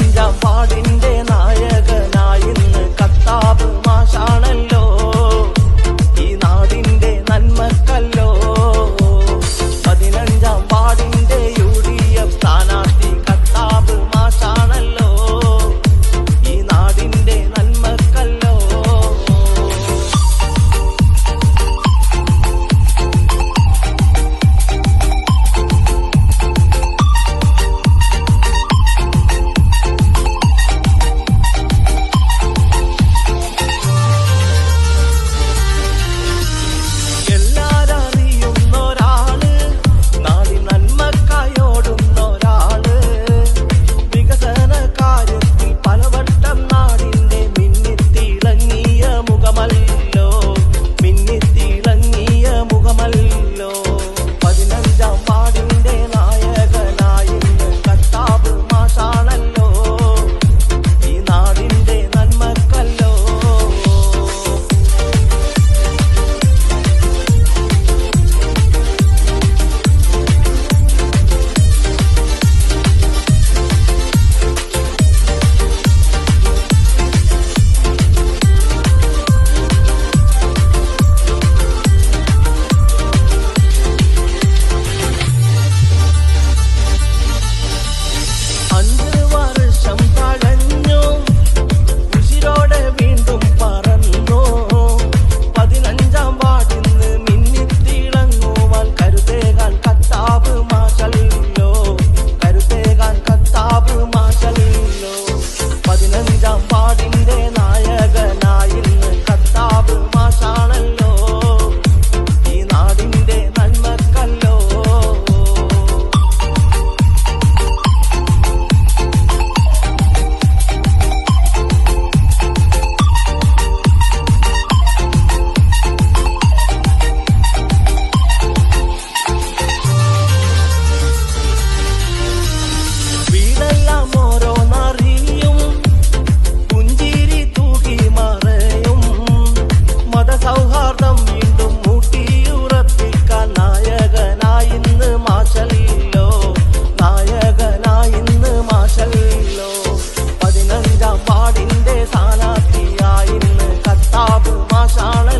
நெஞ்சா பாடின்றேன்? മാഷല്ലോ. പതിനഞ്ചാം പാടിന്റെ സ്ഥാനാർത്ഥിയായിരുന്നു കത്താബ് മാഷാണ്.